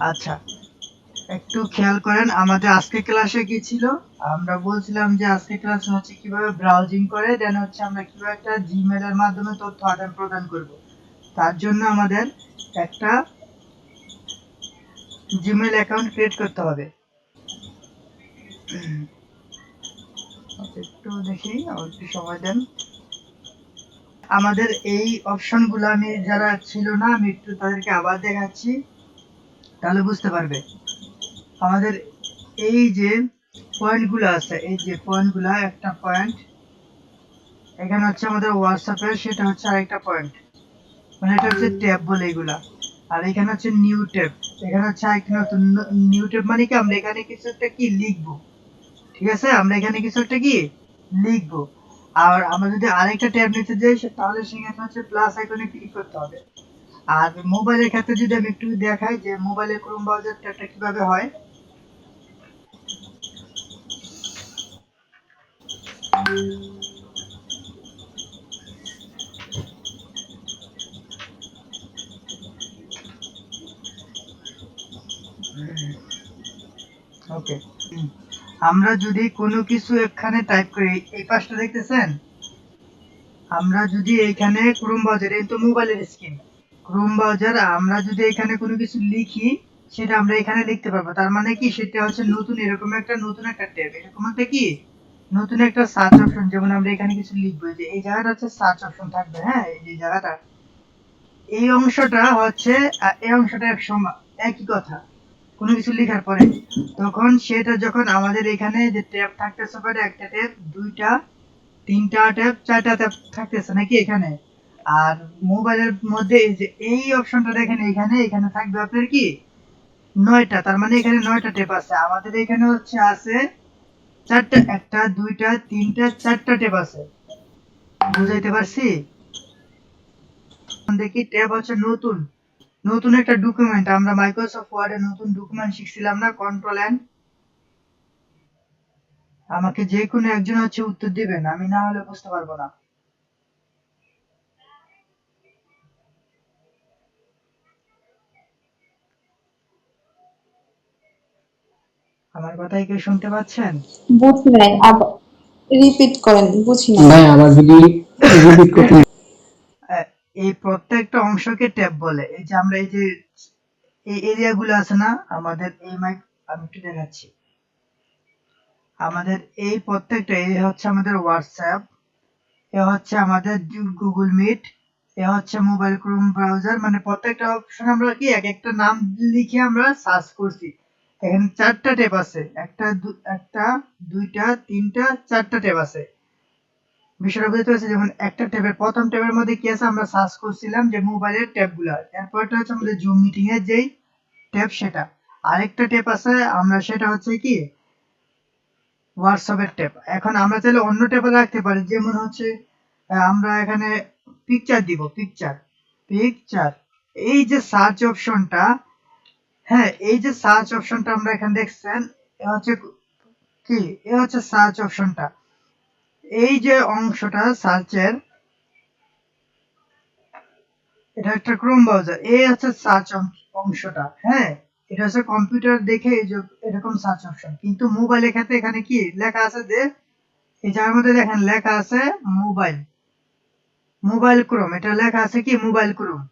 আচ্ছা একটু খেয়াল করেন আমাদের আজকে ক্লাসে কি ছিল? আমরা বলছিলাম যে আজকে ক্লাসে হচ্ছে কীভাবে ব্রাউজিং করে দেন হচ্ছে আমরা কীভাবে একটা জিমেল এর মাধ্যমে তথ্য আদান প্রদান করব। তার জন্য আমাদের একটা জিমেল অ্যাকাউন্ট ক্রিয়েট করতে হবে। আচ্ছা, একটু দেখি একটু সময় দেন। আমাদের এই অপশনগুলো আমি, যারা ছিল না, আমি একটু তাদেরকে আবার দেখাচ্ছি, তাহলে বুঝতে পারবে। আমাদের এই যে পয়েন্টগুলো আছে, এই যে পয়েন্ট পয়েন্টগুলো, একটা পয়েন্ট, এখানে হচ্ছে আমাদের হোয়াটসঅ্যাপের সেটা হচ্ছে আরেকটা পয়েন্ট। মানে এটা হচ্ছে ট্যাব বলে এগুলা। আর এখানে হচ্ছে নিউ ট্যাব। এখানে হচ্ছে আরেকটা নতুন, নিউ ট্যাব মানে কি? আমরা এখানে কিছু একটা কি লিখব। ঠিক আছে? আমরা এখানে কিছু একটা কি? লিখব। আর আমরা যদি আরেকটা ট্যাব নিতে যাই তাহলে সেখানে হচ্ছে প্লাস আইকনে ক্লিক করতে হবে। আর মোবাইলের ক্ষেত্রে যদি আমি একটু দেখাই যে মোবাইলের ক্রোম ব্রাউজার ট্যাবটা কীভাবে হয়। ওকে আমরা যদি কোনো কিছু এখানে টাইপ করি, এই পাশটা দেখতেছেন? আমরা যদি এখানে ক্রোম ব্রাউজার এই তো মোবাইলের স্ক্রিন ক্রোম ব্রাউজার আমরা যদি এখানে কোনো কিছু লিখি, সেটা আমরা এখানে লিখতে পারব। তার মানে কি? সেটা হচ্ছে নতুন, এরকম একটা নতুন একটা ট্যাব। এরকম একটা কি? নতুন একটা সার্চ অপশন যেমন আমরা এখানে কিছু লিখব। যে, এই জায়গাটা হচ্ছে সার্চ অপশন থাকবে হ্যাঁ? এই যে জায়গাটা। এই অংশটা হচ্ছে এই অংশটা এক সমান একই কথা। কোনো কিছু লেখার পরে। তখন সেটা যখন আমাদের এখানে যে ট্যাব থাকতেছে পারে একটা ট্যাব, দুইটা, তিনটা ট্যাব, চারটা ট্যাব থাকতেছে নাকি এখানে? আর মোবাইলের মধ্যে এই যে এই অপশনটা দেখেন, এখানে এখানে থাকবে আপনার কি? নয়টা, তার মানে এখানে নয়টা ট্যাব আছে। আমাদের এখানে হচ্ছে আছে চারটা, একটা, দুইটা, তিনটা, চারটা ট্যাব আছে। বুঝাইতে পারছি? দেখি, ট্যাব হচ্ছে নতুন। নতুন একটা ডকুমেন্ট আমরা মাইক্রোসফট ওয়ার্ডে নতুন ডকুমেন্ট শিখছিলাম না কন্ট্রোল এন্ড আমাকে যে কোনো একজন হচ্ছে উত্তর দিবেন আমি না হলে বুঝতে পারব না। আমার কথাই কেউ শুনতে পাচ্ছেন? বুঝি নাই আবার রিপিট করেন বুঝি ভাই আবার যদি রিপিট করতে এই প্রত্যেকটা অংশকে ট্যাব বলে। এই যে আমরা এই যে এই এরিয়াগুলো আছে না, আমাদের এই মাইক আমি একটু দেখাচ্ছি। আমাদের এই প্রত্যেকটা এই হচ্ছে আমাদের হোয়াটসঅ্যাপ এ হচ্ছে আমাদের গুগল মিট এ হচ্ছে মোবাইল ক্রোম ব্রাউজার মানে প্রত্যেকটা অপশন আমরা কি এক একটা নাম লিখে আমরা সার্চ করছি। এখানে চারটা ট্যাব আছে। একটা একটা, দুইটা, তিনটা, চারটা ট্যাব আছে। বিষয়টা বুঝতে পারছি যেমন একটা ট্যাবের, প্রথম ট্যাবের মধ্যে কি আছে? আমরা সার্চ করছিলাম যে মোবাইলের ট্যাবগুলো। এরপরটা হচ্ছে আমাদের জুম মিটিং এর যেই ট্যাব, সেটা। আরেকটা ট্যাব আছে, আমরা সেটা হচ্ছে কি? হোয়াটসঅ্যাপের ট্যাব। এখন আমরা চাইলে অন্য ট্যাবে রাখতে পারি। যেমন হচ্ছে আমরা এখানে পিকচার দিব পিকচার পিকচার এই যে সার্চ অপশনটা হ্যাঁ এই যে সার্চ অপশনটা আমরা এখানে দেখছেন, এ হচ্ছে কি? এ হচ্ছে সার্চ অপশনটা এই যে অংশটা সার্চের, এটা একটা ক্রোম ব্রাউজার এই হচ্ছে সার্চ অংশটা হ্যাঁ? এটা হচ্ছে কম্পিউটার দেখে এই যে এরকম সার্চ অপশন কিন্তু মোবাইলের ক্ষেত্রে এখানে কি লেখা আছে যে, এই জায়গার মধ্যে দেখেন লেখা আছে মোবাইল মোবাইল ক্রোম এটা লেখা আছে কি মোবাইল ক্রোম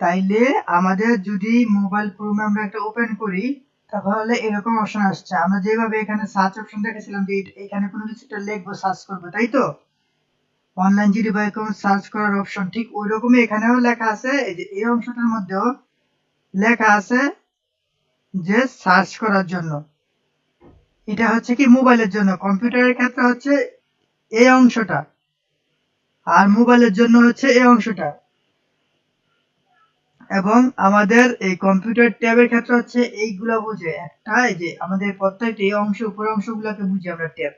তাইলে আমাদের যদি মোবাইল ক্রোমে আমরা একটা ওপেন করি তাহলে এরকম অপশন আসছে। আমরা যেভাবে এখানে সার্চ অপশন দেখেছিলাম যে এখানে কোনো কিছু একটা লিখব সার্চ করব, তাই তো? অনলাইন জিডি বা কোনো সার্চ করার অপশন ঠিক ওই রকমই এখানেও লেখা আছে, এই অংশটার মধ্যেও লেখা আছে যে সার্চ করার জন্য। এটা হচ্ছে কি মোবাইলের জন্য। কম্পিউটারের ক্ষেত্রে হচ্ছে এই অংশটা আর মোবাইলের জন্য হচ্ছে এই অংশটা। এবং আমাদের এই কম্পিউটার ট্যাবের ক্ষেত্রে হচ্ছে এইগুলা বুঝে। একটা যে আমাদের প্রত্যেকটা অংশ উপরের অংশগুলোকে বুঝি আমরা ট্যাব।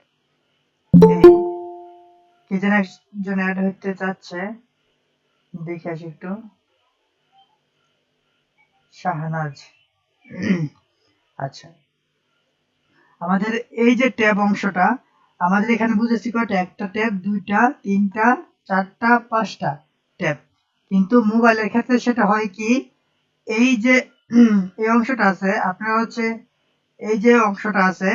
কে যেন একজন অ্যাড হতে চাচ্ছে। দেখে আসি একটু। শাহনাজ। আচ্ছা। আমাদের এই যে ট্যাব অংশটা, আমাদের এখানে বুঝেছি কয়টা? একটা ট্যাব, দুইটা, তিনটা, চারটা, পাঁচটা ট্যাব। কিন্তু মোবাইলের ক্ষেত্রে সেটা হয় কি, এই যে এই অংশটা আছে, আপনার হচ্ছে, এই যে অংশটা আছে,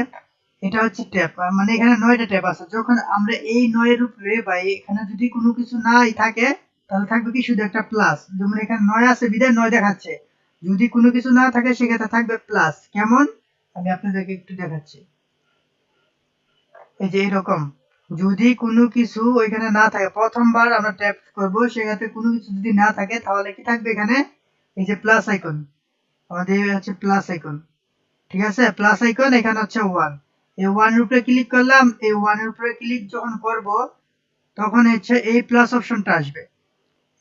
এটা হচ্ছে ট্যাপ মানে এখানে নয়টা ট্যাপ আছে। যখন আমরা এই নয়ের উপরে বা এখানে যদি কোনো কিছু নাই থাকে, তাহলে থাকবে কি শুধু একটা প্লাস যেমন এখানে নয় আছে বিদায় নয় দেখাচ্ছে। যদি কোনো কিছু না থাকে, সেক্ষেত্রে থাকবে প্লাস কেমন? আমি আপনাদেরকে একটু দেখাচ্ছি। এই যে এরকম। যদি কোনো কিছু ওইখানে না থাকে, প্রথমবার আমরা ট্যাপ করব, সেক্ষেত্রে কোনো কিছু যদি না থাকে, তাহলে কি থাকবে এখানে? এই যে প্লাস আইকন আমাদের হচ্ছে প্লাস আইকন ঠিক আছে? প্লাস আইকন এখানে হচ্ছে ওয়ান এই ওয়ানের উপরে ক্লিক করলাম, এই ওয়ানের উপরে ক্লিক যখন করব, তখন হচ্ছে এই প্লাস অপশনটা আসবে,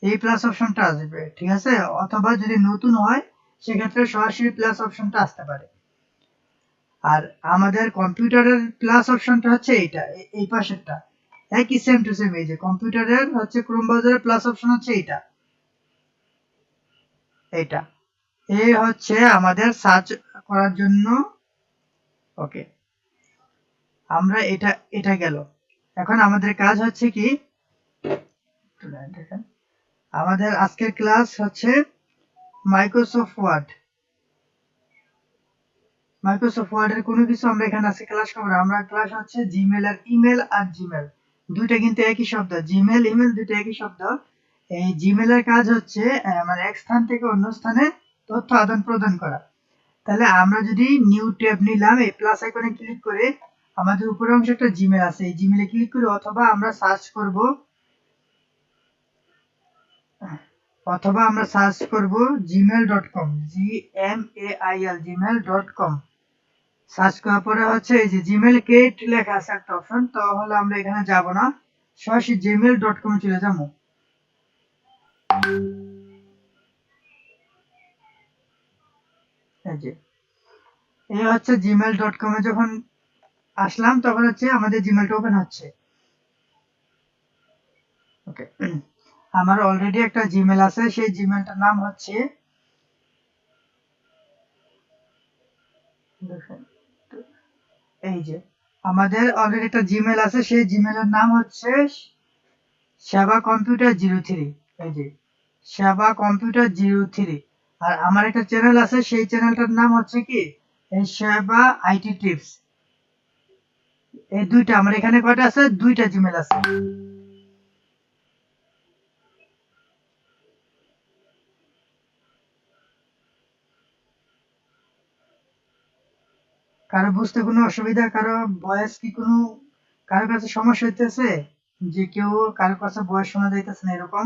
এই প্লাস অপশনটা আসবে, ঠিক আছে? অথবা যদি নতুন হয়, সেক্ষেত্রে সরাসরি প্লাস অপশনটা আসতে পারে। আর আমাদের কম্পিউটারের প্লাস অপশনটা হচ্ছে এইটা এই পাশেরটা। একই সেম টু সেম এই যে কম্পিউটারের হচ্ছে ক্রোম ব্রাউজারের প্লাস অপশন হচ্ছে এইটা। এইটা। এই হচ্ছে আমাদের সার্চ করার জন্য। ওকে আমরা এটা এটা গেল। এখন আমাদের কাজ হচ্ছে কি। আমাদের আজকের ক্লাস হচ্ছে মাইক্রোসফট ওয়ার্ড মাইক্রোসফট ওয়ার্ডের কোনো কিছু আমরা এখানে আজকে ক্লাস করব। আমরা ক্লাস হচ্ছে জিমেল আর ইমেল আর জিমেল দুইটা কিন্তু একই শব্দ। জিমেল ইমেল দুইটা একই শব্দ। এই জিমেলের কাজ হচ্ছে মানে এক স্থান থেকে অন্য স্থানে তথ্য আদান প্রদান করা। তাহলে আমরা যদি নিউ ট্যাব নিলাম, এই প্লাস আইকনে ক্লিক করে আমাদের উপরের অংশে একটা জিমেল আছে। এই জিমেলে ক্লিক করে অথবা আমরা সার্চ করব, অথবা আমরা সার্চ করব Gmail dot com G M A I L Gmail dot com search করার পরে হচ্ছে এই যে জিমেল ক্রিয়েট লেখা আছে একটা অপশন তাহলে আমরা এখানে যাব না। সরাসরি জিমেল ডট কমে চলে যাব। এই হচ্ছে জিমেল ডট কমে যখন আসলাম তখন হচ্ছে আমাদের জিমেলটা ওপেন হচ্ছে। ওকে আমার অলরেডি একটা জিমেল আছে সেই জিমেলটার নাম হচ্ছে দেখেন, এই যে, আমাদের অলরেডি একটা জিমেল আছে, সেই জিমেলের নাম হচ্ছে সেবা কম্পিউটার জিরো থ্রি এই যে সেবা কম্পিউটার জিরো থ্রি আর আমার একটা চ্যানেল আছে, সেই চ্যানেলটার নাম হচ্ছে কি? এই সেবা আইটি টিপস এই দুইটা, আমার এখানে কয়টা আছে? দুইটা জিমেল আছে। কারও বুঝতে কোনো অসুবিধা কারও বয়স কি কোনো কারও কাছে সমস্যা হইতেছে? যে কেউ কারও কাছে বয়স শোনা যাইতেছে না এরকম?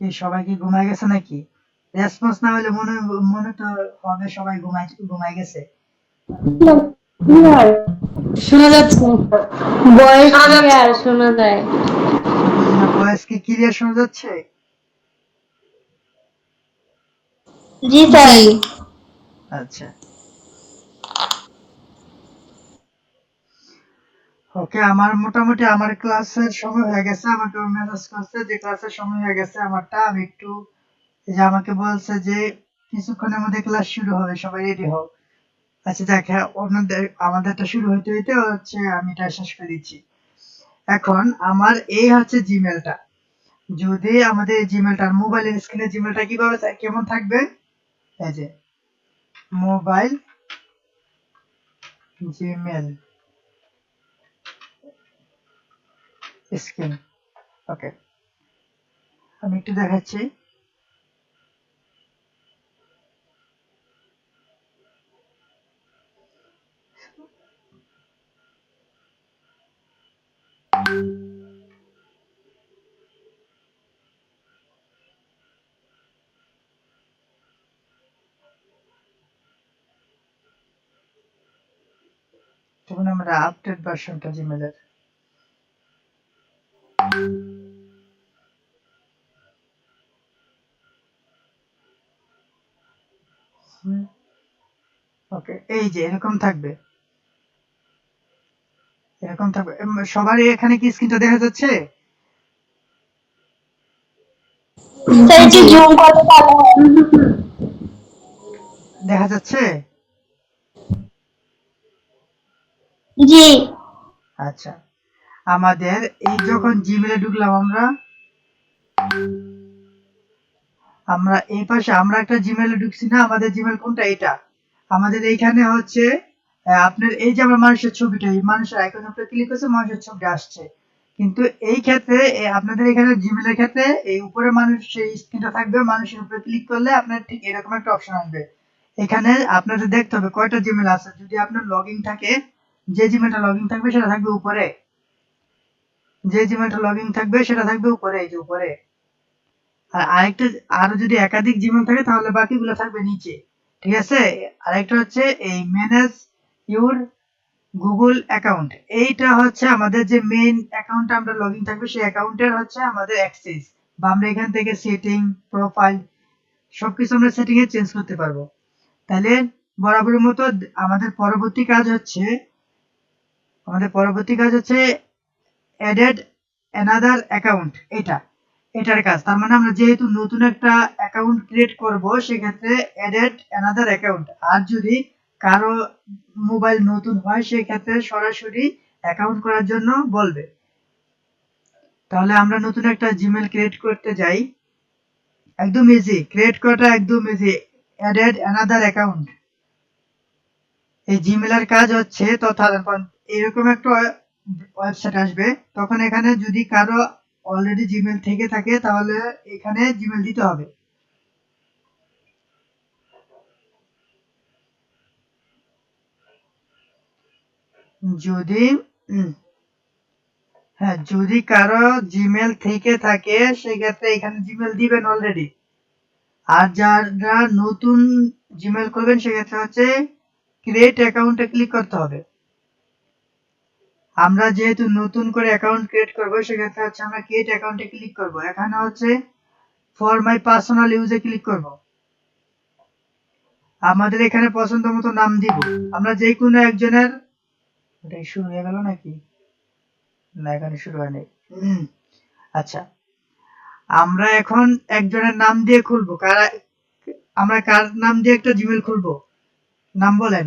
কি সবাই কি ঘুমায় গেছে নাকি? রেসপন্স না হলে মনে মনে তো হবে সবাই ঘুমাই ঘুমায় গেছে। শোনা যাচ্ছে। বয়স শোনা যায়? বয়স কি ক্লিয়ার শোনা যাচ্ছে? জি স্যার। আচ্ছা। ওকে আমার মোটামুটি আমার ক্লাসের সময় হয়ে গেছে আমাকে মেসেজ করছে। যে ক্লাসের সময় হয়ে গেছে আমারটা আমি একটু এই যে আমাকে বলছে যে কিছুক্ষণের মধ্যে ক্লাস শুরু হবে সবাই রেডি হও আচ্ছা দেখ হ্যাঁ অন্যদের আমাদেরটা শুরু হইতে হইতে হচ্ছে আমি এটা শেষ করে দিচ্ছি। এখন আমার এই হচ্ছে জিমেলটা যদি আমাদের জিমেলটার মোবাইলের স্ক্রিনে জিমেলটা কীভাবে কেমন থাকবে? এই যে মোবাইল জিমেল স্ক্রিন ওকে আমি একটু দেখাচ্ছি। তখন আমরা আপডেট ভার্সনটা জিমেলের ওকে এই যে এরকম থাকবে। এরকম থাকবে। সবারই এখানে কি স্ক্রিনটা দেখা যাচ্ছে? দেখা যাচ্ছে? জি। আচ্ছা। আমাদের এই যখন জিমেলে ঢুকলাম আমরা আমরা এই পাশে আমরা একটা জিমেলে ঢুকছি না, আমাদের জিমেল কোনটা? এটা আমাদের এইখানে হচ্ছে আপনার এই যে আমার মানুষের ছবিটা, এই মানুষের আইকন উপরে ক্লিক করছে, মানুষের ছবিটা আসছে। কিন্তু এই ক্ষেত্রে আপনাদের এখানে জিমেলের ক্ষেত্রে এই উপরে মানুষ, সেই স্ক্রিনটা থাকবে, মানুষের উপরে ক্লিক করলে আপনার ঠিক এরকম একটা অপশন আসবে। এখানে আপনাদের দেখতে হবে কয়টা জিমেল আছে। যদি আপনার লগইন থাকে যে জিমেলটা লগইন থাকবে সেটা থাকবে উপরে। যে জিমেলটা লগইন থাকবে সেটা থাকবে উপরে, এই যে উপরে। আর আরেকটা, আরও যদি একাধিক জিমেল থাকে তাহলে বাকিগুলো থাকবে নিচে। ঠিক আছে? আরেকটা হচ্ছে এই ম্যানেজ ইউর গুগল অ্যাকাউন্ট এইটা হচ্ছে আমাদের যে মেইন অ্যাকাউন্টে আমরা লগইন থাকবে, সেই অ্যাকাউন্টের হচ্ছে আমাদের অ্যাক্সেস বা আমরা এখান থেকে সেটিং প্রোফাইল সবকিছু আমরা সেটিং এ চেঞ্জ করতে পারব। তাহলে বরাবরের মতো আমাদের পরবর্তী কাজ হচ্ছে আমাদের পরবর্তী কাজ হচ্ছে অ্যাডেড অ্যানাদার অ্যাকাউন্ট এটা, এটার কাজ। তার মানে আমরা যেহেতু নতুন একটা অ্যাকাউন্ট ক্রিয়েট করব, সেক্ষেত্রে অ্যাডেড অ্যানাদার অ্যাকাউন্ট আর যদি কারও মোবাইল নতুন হয়, সেক্ষেত্রে সরাসরি অ্যাকাউন্ট করার জন্য বলবে। তাহলে আমরা নতুন একটা জিমেল ক্রিয়েট করতে যাই। একদম ইজি ক্রিয়েট করাটা একদম ইজি অ্যাডেড অ্যানাদার অ্যাকাউন্ট এই জিমেলের কাজ হচ্ছে তথা এরকম একটা ওয়েবসাইট আসবে। তখন এখানে যদি কারও অলরেডি জিমেল থেকে থাকে, তাহলে এখানে জিমেল দিতে হবে। যদি হ্যাঁ যদি কারও জিমেল থেকে থাকে, সেক্ষেত্রে এখানে জিমেল দিবেন অলরেডি আর যারা নতুন জিমেল করবেন সেক্ষেত্রে হচ্ছে ক্রিয়েট অ্যাকাউন্টে ক্লিক করতে হবে। আমরা যেহেতু নতুন করে অ্যাকাউন্ট ক্রিয়েট করব, সেক্ষেত্রে হচ্ছে আমরা ক্রিয়েট অ্যাকাউন্টে ক্লিক করব। এখানে হচ্ছে ফর মাই পার্সোনাল ইউজে ক্লিক করব। আমাদের এখানে পছন্দ মতো নাম দিব। আমরা যে কোনো একজনের এটাই শুরু হয়ে গেল নাকি? না, এখানে শুরু হয়নি। আচ্ছা। আমরা এখন একজনের নাম দিয়ে খুলবো। কারা আমরা কার নাম দিয়ে একটা জিমেল খুলবো? নাম বলেন।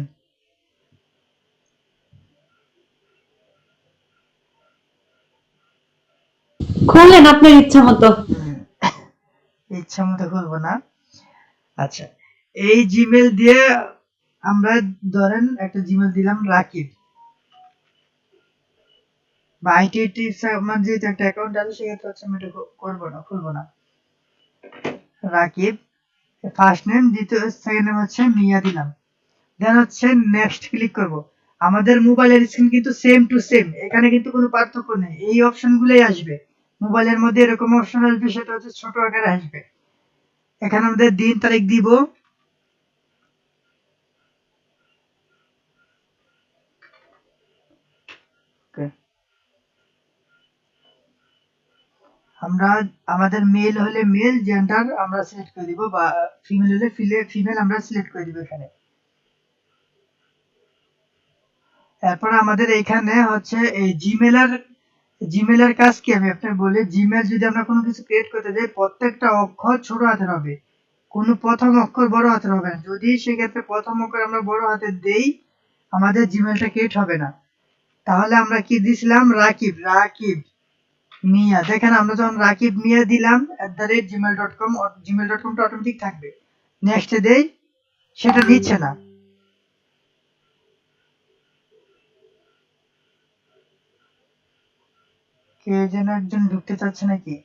খুললেন আপনার ইচ্ছা মতো। ইচ্ছা মতো খুলবো না। আচ্ছা এই জিমেল দিয়ে আমরা ধরেন একটা জিমেল দিলাম রাকিব। আমাদের মোবাইলের স্ক্রিন কিন্তু সেম টু সেম এখানে কিন্তু কোনো পার্থক্য নেই। এই অপশন গুলোই আসবে। মোবাইলের মধ্যে এরকম অপশন আসবে সেটা হচ্ছে ছোট আকারে আসবে। এখানে আমাদের দিন তারিখ দিব। আমরা, আমাদের মেল হলে মেল জেন্ডার আমরা সিলেক্ট করে দিব বা ফিমেল হলে ফিমেল আমরা সিলেক্ট করে দিব এখানে। এরপর আমাদের এখানে হচ্ছে এই জিমেলের জিমেলের কাজ কি? আমি আপনাকে বলি জিমেল যদি আমরা কোনো কিছু ক্রিয়েট করতে যাই, প্রত্যেকটা অক্ষর ছোট হাতের হবে। কোনো প্রথম অক্ষর বড় হাতের হবে না। যদি সেক্ষেত্রে প্রথম অক্ষর আমরা বড় হাতের দেই, আমাদের জিমেলটা ক্রিয়েট হবে না। তাহলে আমরা কি দিছিলাম? রাকিব রাকিব মিয়া। দেখেন, আমরা যখন রাকিব মিয়া দিলাম at the rate Gmail dot com Gmail dot কমটা automatic থাকবে। নেক্সট দেই, সেটা নিচ্ছে না। কে যেন একজন ঢুকতে চাচ্ছে নাকি?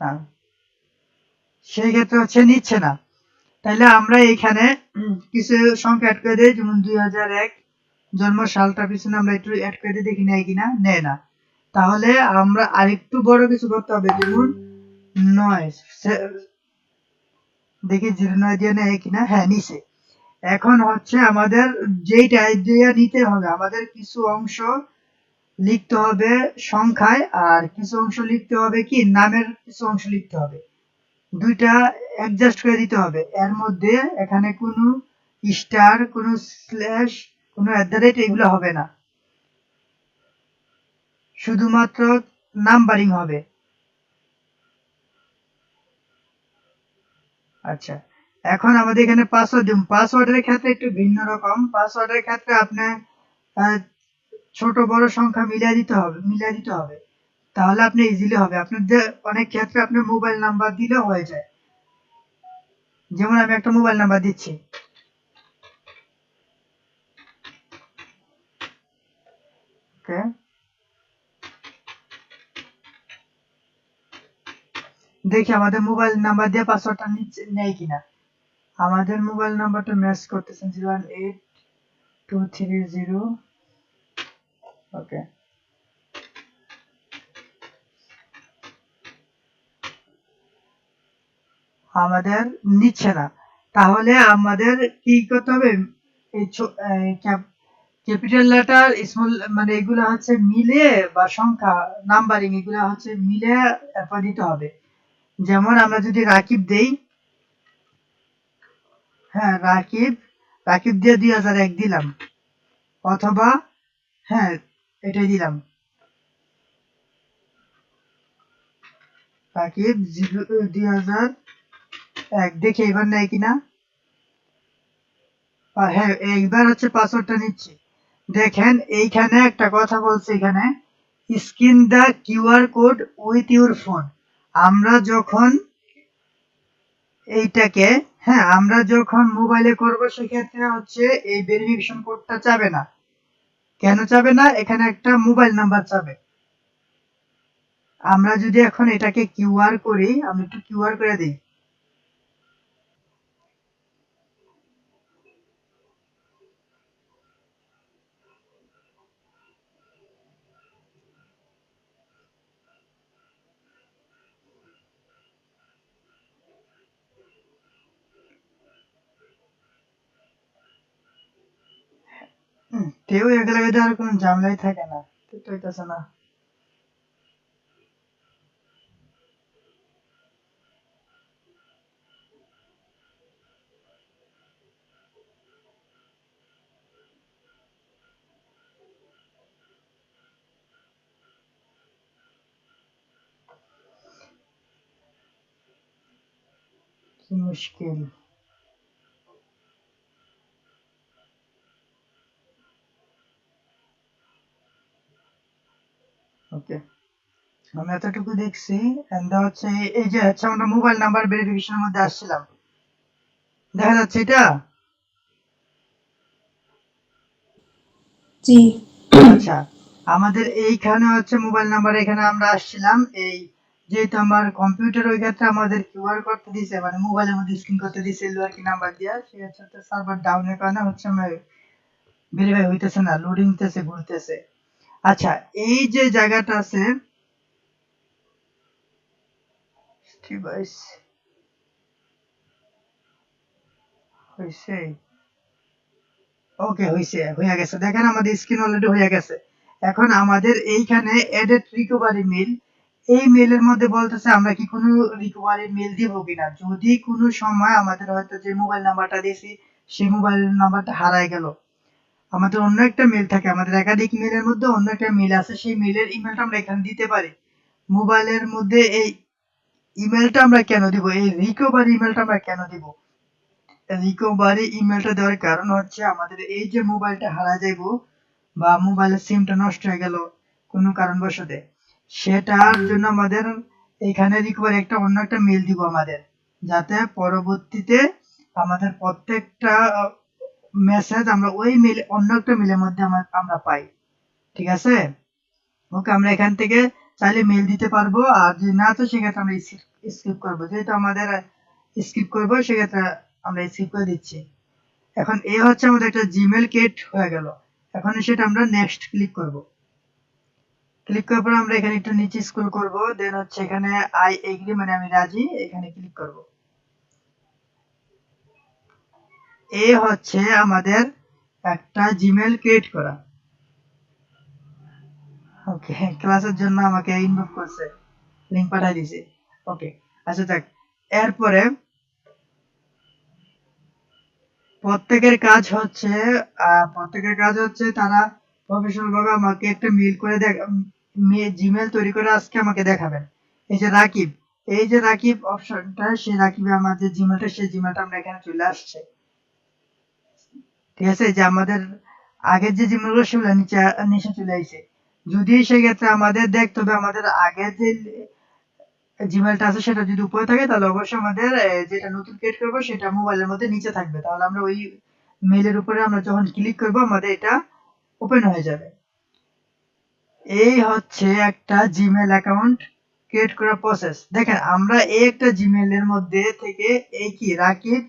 না। সেই ক্ষেত্রে হচ্ছে নিচ্ছে না। তাহলে আমরা এখানে কিছু সংখ্যা অ্যাড করে দিই। যেমন দুই হাজার এক জন্ম সালটা পিছনে আমরা একটু অ্যাড করে দিই। দেখি নেয় কিনা? নেয় না। তাহলে আমরা আরেকটু বড় কিছু করতে হবে। যেমন নয়। দেখি জিরো নয় দিয়ে নেয় কিনা? হ্যাঁ নিছে। এখন হচ্ছে আমাদের যেইটা নিতে হবে, আমাদের কিছু অংশ লিখতে হবে সংখ্যায়, আর কিছু অংশ লিখতে হবে কি? নামের কিছু অংশ লিখতে হবে। দুইটা অ্যাডজাস্ট করে দিতে হবে। এর মধ্যে এখানে কোনো স্টার কোনো স্ল্যাশ কোনো অ্যাট দ্য রেট এগুলো হবে না। শুধুমাত্র নাম্বারিং হবে। আচ্ছা এখন আমাদের এখানে পাসওয়ার্ড দিন পাসওয়ার্ডের ক্ষেত্রে একটু ভিন্ন রকম। পাসওয়ার্ডের ক্ষেত্রে আপনি ছোট বড় সংখ্যা মিলিয়ে দিতে হবে, মিলিয়ে দিতে হবে। তাহলে আপনি ইজিলি হবে। আপনার যে অনেক ক্ষেত্রে আপনার মোবাইল নাম্বার দিলেও হয়ে যায়। যেমন আমি একটা মোবাইল নাম্বার দিচ্ছি। ওকে দেখি আমাদের মোবাইল নাম্বার দিয়ে পাসওয়ার্ডটা নিচ্ছে নেই কিনা। আমাদের মোবাইল নাম্বারটা ম্যাচ করতেছেন zero one eight two three zero okay আমাদের নিচ্ছে না। তাহলে আমাদের কি করতে হবে? ক্যাপিটাল লেটার, স্মল মানে এগুলো হচ্ছে মিলে বা সংখ্যা, নাম্বারিং এগুলো হচ্ছে মিলে এরপর দিতে হবে। যেমন আমরা যদি রাকিব দেই হ্যাঁ রাকিব রাকিব দিয়ে দুই হাজার এক দিলাম। অথবা হ্যাঁ এটাই দিলাম। জিরো দুই হাজার এক। দেখে এবার নেয় কিনা। হ্যাঁ এইবার হচ্ছে পাসওয়ার্ডটা নিচ্ছি। দেখেন, এইখানে একটা কথা বলছে এখানে screen the QR code with your phone আমরা যখন এইটাকে হ্যাঁ আমরা যখন মোবাইলে করব, সেক্ষেত্রে হচ্ছে এই ভেরিফিকেশন কোডটা চাবে না। কেন চাবে না? এখানে একটা মোবাইল নাম্বার চাবে। আমরা যদি এখন এটাকে কিউআর করি আমি একটু কিউআর করে দিই। হুম, কেউ এগুলো বেঁধে আর কোনো ঝামেলাই থাকে না ঠিক হইতেছে না। কি মুশকিল ওকে আমি এতটুকু দেখছি হচ্ছে এই- যে হচ্ছে আমরা মোবাইল নাম্বার ভেরিফিকেশনের মধ্যে আসছিলাম। দেখা যাচ্ছে এটা? জি। আচ্ছা আমাদের এইখানে হচ্ছে মোবাইল নাম্বার এখানে আমরা আসছিলাম এই যেহেতু আমার কম্পিউটার ওই ক্ষেত্রে আমাদের কিউআর করতে দিছে মানে মোবাইলের মধ্যে স্ক্রিন করতে দিছে লোয়ার কি নাম্বার দিয়া সে হচ্ছে সার্ভার ডাউনের কারণে হচ্ছে আমার ভেরিফাই হইতেছে না লোডিং ঘুরতেছে। আচ্ছা এই যে জায়গাটা আছে ডিভাইস হইছে? ওকে হইছে হয়ে গেছে। দেখেন আমাদের স্ক্রিন অলরেডি হয়ে গেছে। এখন আমাদের এইখানে এডেড রিকভারি মেল এই মেলের মধ্যে বলতেছে, আমরা কি কোনো রিকভারি মেল দিব কিনা? যদি কোনো সময় আমাদের হয়তো যে মোবাইল নাম্বারটা দিয়েছি, সেই মোবাইল নাম্বারটা হারায় গেল। আমাদের অন্য একটা মেল থাকে, আমাদের একাধিক মেলের মধ্যে অন্য একটা মেল আছে। সেই মেলের ইমেলটা আমরা এখানে দিতে পারি। মোবাইলের মধ্যে এই ইমেলটা আমরা কেন দিব? এই রিকভারি ইমেলটা আমরা কেন দিব? রিকভারি ইমেলটা দেওয়ার কারণ হচ্ছে আমাদের এই যে মোবাইলটা হারা যাইব বা মোবাইলের সিমটা নষ্ট হয়ে গেল কোনো কারণবশতে, সেটার জন্য আমাদের এখানে রিকভারি একটা অন্য একটা মেল দিব আমাদের, যাতে পরবর্তীতে আমাদের প্রত্যেকটা মেসেজ আমরা ওই মেল অন্য একটা মেলের মধ্যে আমরা- পাই। ঠিক আছে? ওকে আমরা এখান থেকে চাইলে মেল দিতে পারব। আর যদি না তো সেক্ষেত্রে আমরা স্কিপ করব। যেহেতু আমাদের স্কিপ করব, সেক্ষেত্রে আমরা স্কিপ করে দিচ্ছি। এখন এ হচ্ছে আমাদের একটা জিমেল ক্রিয়েট হয়ে গেল। এখন সেটা আমরা নেক্সট ক্লিক করব। ক্লিক করার পর আমরা এখানে একটু নিচে স্ক্রল করব। দেন হচ্ছে এখানে আই এগ্রি মানে আমি রাজি, এখানে ক্লিক করব। এ হচ্ছে আমাদের একটা জিমেল ক্রিয়েট করা। ওকে ক্লাসের জন্য আমাকে ইনভলভ করছে। লিংক পাঠিয়ে দিয়েছে ওকে আচ্ছা যাক। এরপরে প্রত্যেকের কাজ হচ্ছে প্রত্যেকের কাজ হচ্ছে তারা প্রফেশনাল ভাবে আমাকে একটা মেল করে দেখ জিমেল তৈরি করে আজকে আমাকে দেখাবেন। এই যে রাকিব, এই যে রাকিব অপশনটা সেই রাকিবে আমার যে জিমেলটা সেই জিমেলটা আমরা এখানে চলে আসছে। ঠিক আছে? যে আমাদের আগের যে জিমেলগুলো সেগুলো নিচে নিচে চলে আসে যদি সেক্ষেত্রে আমাদের দেখতে হবে, আমাদের আগের যে জিমেলটা আছে সেটা যদি উপরে থাকে, তাহলে অবশ্যই আমাদের যেটা নতুন ক্রিয়েট করব সেটা মোবাইলের মধ্যে নিচে থাকবে। তাহলে আমরা ওই মেলের উপরে আমরা যখন ক্লিক করব, আমাদের এটা ওপেন হয়ে যাবে। এই হচ্ছে একটা জিমেল অ্যাকাউন্ট ক্রিয়েট করার প্রসেস দেখেন, আমরা এই একটা জিমেলের মধ্যে থেকে এই কি, রাকিব,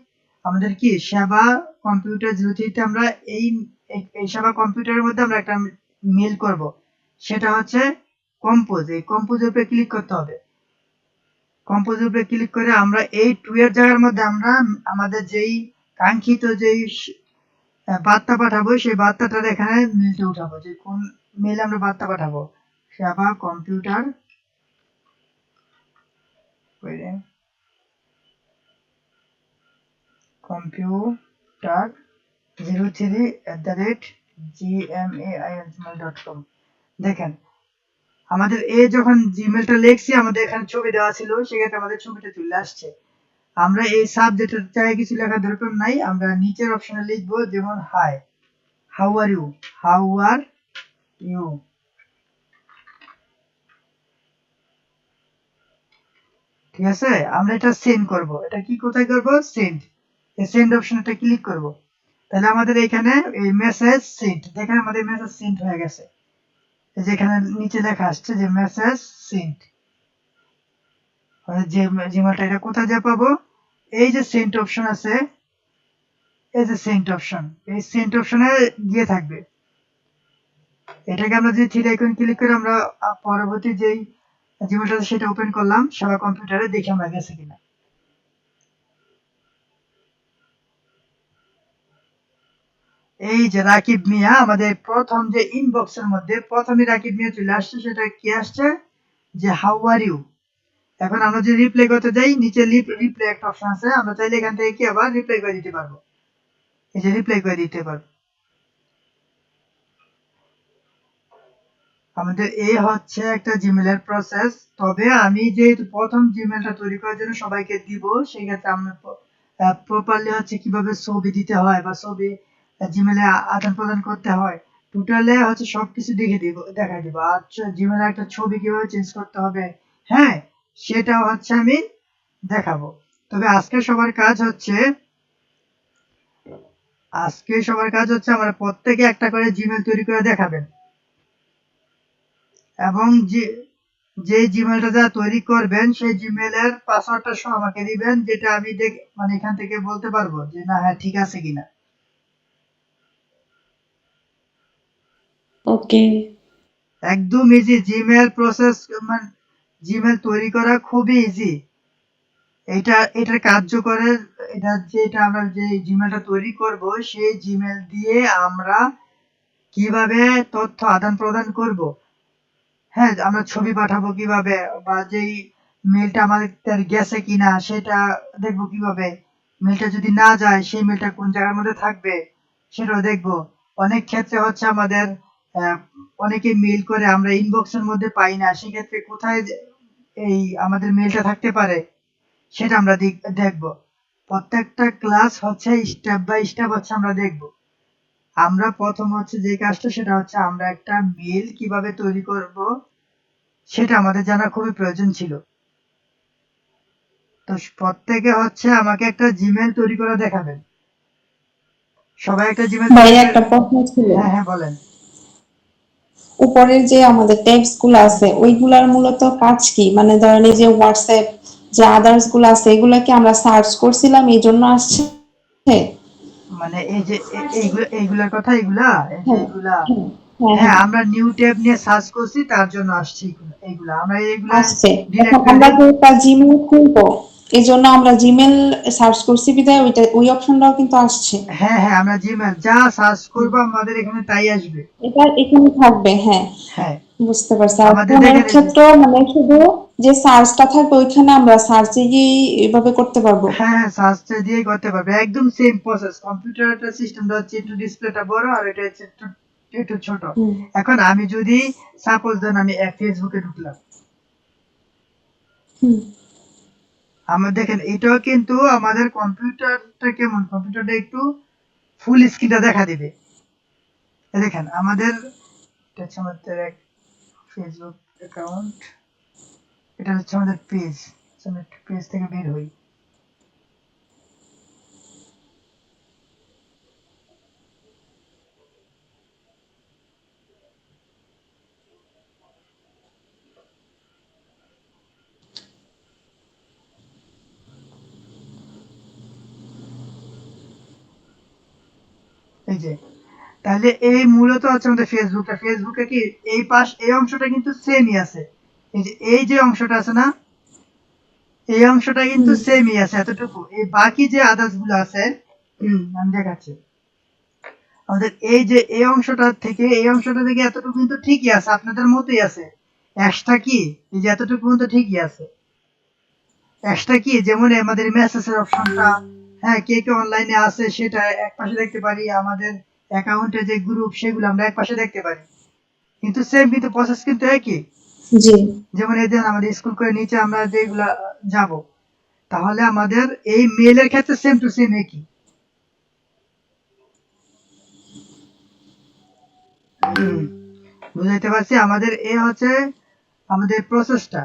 আমাদের কি সেবা কম্পিউটার জিরো থ্রিতে আমরা এই, এই- সেবা কম্পিউটারের মধ্যে আমরা একটা মেল করব সেটা হচ্ছে কম্পোজ এই কম্পোজের উপরে ক্লিক করতে হবে। কম্পোজের উপরে ক্লিক করে আমরা এই টু এর জায়গার মধ্যে আমরা আমাদের যেই কাঙ্ক্ষিত যেই বার্তা পাঠাবো, সেই বার্তাটার এখানে মেলটা উঠাবো। যে কোন মেলে আমরা বার্তা পাঠাবো সেবা কম্পিউটার করে computer zero three at the rate GMAIL dot com দেখেন, আমাদের এ যখন জিমেলটা লিখছি, আমাদের এখানে ছবি দেওয়া ছিল, সেক্ষেত্রে আমাদের ছবিটা চলে আসছে। আমরা এই সাবজেক্টের জায়গায় কিছু লেখার দরকার নাই, আমরা নিচের অপশনে লিখব যেমন hi how are you how are you ঠিক আছে? আমরা এটা সেন্ড করব। এটা কি কোথায় করব? সেন্ড এই সেন্ড অপশনটা ক্লিক করব। তাহলে আমাদের এখানে এই মেসেজ সেন্ড দেখেন আমাদের মেসেজ সেন্ড হয়ে গেছে। এই যে নিচে লেখা আসছে যে মেসেজ সেন্ড যে জিমেলটা এটা কোথায় যা পাবো? এই যে সেন্ট অপশন আছে, এই যে সেন্ট অপশন, এই সেন্ট অপশনে গিয়ে থাকবে। এটাকে আমরা যদি থ্রি আইকন ক্লিক করে আমরা পরবর্তী যেই জিমেলটা সেটা ওপেন করলাম, সেবা কম্পিউটারে দেখি আমরা গেছে কিনা। এই যে রাকিব মিয়া, আমাদের প্রথম যে ইনবক্সের মধ্যে প্রথমে রাকিব মিয়া চলে আসছে, সেটা কি আসছে? যে হাউ আর ইউ এখন আমরা যদি রিপ্লাই করতে যাই, নিচে রিপ্লাই একটা অপশন আছে, আমরা চাইলে এখান থেকে কি আবার রিপ্লাই করে দিতে পারব। এই যে রিপ্লাই করে দিতে পারব। আমাদের এই হচ্ছে একটা জিমেলের প্রসেস তবে আমি যেহেতু প্রথম জিমেলটা তৈরি করার জন্য সবাইকে দিব সেই ক্ষেত্রে আমরা প্রপারলি হচ্ছে কীভাবে ছবি দিতে হয় বা ছবি জিমেলে আদান প্রদান করতে হয়। টোটালে হচ্ছে সবকিছু দেখে দিব দেখাই দিব। আর জিমেলে একটা ছবি কীভাবে চেঞ্জ করতে হবে হ্যাঁ সেটা হচ্ছে আমি দেখাবো। তবে আজকে সবার কাজ হচ্ছে, আজকে সবার কাজ হচ্ছে আমরা প্রত্যেকে একটা করে জিমেল তৈরি করে দেখাবেন। এবং যে যে জিমেলটা যা তৈরি করবেন, সেই জিমেলের পাসওয়ার্ডটা সহ আমাকে দিবেন, যেটা আমি দেখ মানে এখান থেকে বলতে পারব যে, না হ্যাঁ ঠিক আছে কিনা। ওকে একদম ইজি জিমেল প্রসেস মানে জিমেল তৈরি করা খুবই ইজি এটা এটার কার্যকরের, এটা যে, এটা আমরা যে জিমেলটা তৈরি করব, সেই জিমেল দিয়ে আমরা কীভাবে তথ্য আদান প্রদান করব? হ্যাঁ আমরা ছবি পাঠাবো কীভাবে? বা যেই মেলটা আমাদের গেছে কিনা, সেটা দেখব কীভাবে? মেলটা যদি না যায়, সেই মেলটা কোন জায়গার মধ্যে থাকবে, সেটাও দেখব। অনেক ক্ষেত্রে হচ্ছে আমাদের অনেকে মেল করে আমরা ইনবক্সের মধ্যে পাই না সেক্ষেত্রে কোথায় এই আমাদের মেলটা থাকতে পারে সেটা আমরা দেখ- দেখব। প্রত্যেকটা ক্লাস হচ্ছে স্টেপ বাই স্টেপ হচ্ছে আমরা দেখব। আমরা প্রথম হচ্ছে যে কাজটা সেটা হচ্ছে আমরা একটা মেল কীভাবে তৈরি করব সেটা আমাদের জানা খুবই প্রয়োজন ছিল। তো প্রত্যেকে হচ্ছে আমাকে একটা জিমেল তৈরি করে দেখাবেন। সবাই একটা জিমেল একটা প্রশ্ন ছিল। হ্যাঁ হ্যাঁ বলেন। উপরের যে আমাদের ট্যাবসগুলো আছে ওইগুলার মূলত কাজ কি? মানে ধরেন এই যে হোয়াটসঅ্যাপ যে আদার্সগুলো আছে এগুলা কি আমরা সার্চ করছিলাম এই জন্য আসছে? মানে এই যে এইগুলার কথা এগুলা এই হ্যাঁ। এগুলা হ্যাঁ, হ্যাঁ হ্যাঁ আমরা নিউ ট্যাব নিয়ে সার্চ করছি তার জন্য আসছে এগুলা এইগুলা আমরা এইগুলা আসছে। আমরা জিমেল খুলবো এই জন্য আমরা জিমেল সার্চ করছি বিদায় ওইটা ওই অপশনটাও কিন্তু আসছে। হ্যাঁ হ্যাঁ আমরা জিমেল যা সার্চ করব আমাদের এখানে তাই আসবে। এটা এখানে থাকবে হ্যাঁ। হ্যাঁ। বুঝতে পারছি। আমাদের ক্ষেত্রে মানে শুধু যে সার্চটা থাকবে ওইখানে আমরা সার্চে গিয়ে এভাবে করতে পারব। হ্যাঁ হ্যাঁ সার্চটা দিয়ে করতে পারবে। একদম সেম প্রসেস কম্পিউটারটা সিস্টেমটা হচ্ছে একটু ডিসপ্লেটা বড় আর এটা হচ্ছে একটু একটু ছোট। এখন আমি যদি সাপোজ ধরেন আমি ফেসবুকে ঢুকলাম। হুম। আমার দেখেন, এটাও কিন্তু আমাদের কম্পিউটারটা কেমন? কম্পিউটারটা একটু ফুল স্ক্রিনটা দেখা দিবে। দেখেন, আমাদের এটা হচ্ছে আমাদের এক ফেসবুক অ্যাকাউন্ট এটা হচ্ছে আমাদের পেজ আমি পেজ থেকে বের হই। এই যে। তাহলে এই মূলত হচ্ছে আমাদের ফেসবুকটা ফেসবুকে কি এই পাশ এই অংশটা কিন্তু সেমই আছে। এই যে এই যে অংশটা আছে না এই অংশটা কিন্তু সেমই আছে এতটুকু। এই বাকি যে আদার্সগুলো আছে হুম, আমি দেখাচ্ছি। আমাদের এই যে এই অংশটা থেকে এই অংশটা থেকে এতটুকু কিন্তু ঠিকই আছে আপনাদের মতোই আছে। এক্সট্রা কি? এই যে এতটুকু কিন্তু ঠিকই আছে। এক্সট্রা কি? যেমন আমাদের মেসেজের অপশনটা হ্যাঁ কে কে অনলাইনে আছে সেটা এক পাশে দেখতে পারি আমাদের অ্যাকাউন্টে যে গ্রুপ সেগুলো আমরা এক পাশে দেখতে পারি। কিন্তু সেম কিন্তু প্রসেস কিন্তু একই। জি। যেমন এই দিন আমাদের স্কুল করে নিচে আমরা যেগুলা যাব তাহলে আমাদের এই মেলের ক্ষেত্রে সেম টু সেম একই। বুঝাইতে পারছি? আমাদের এ হচ্ছে আমাদের প্রসেসটা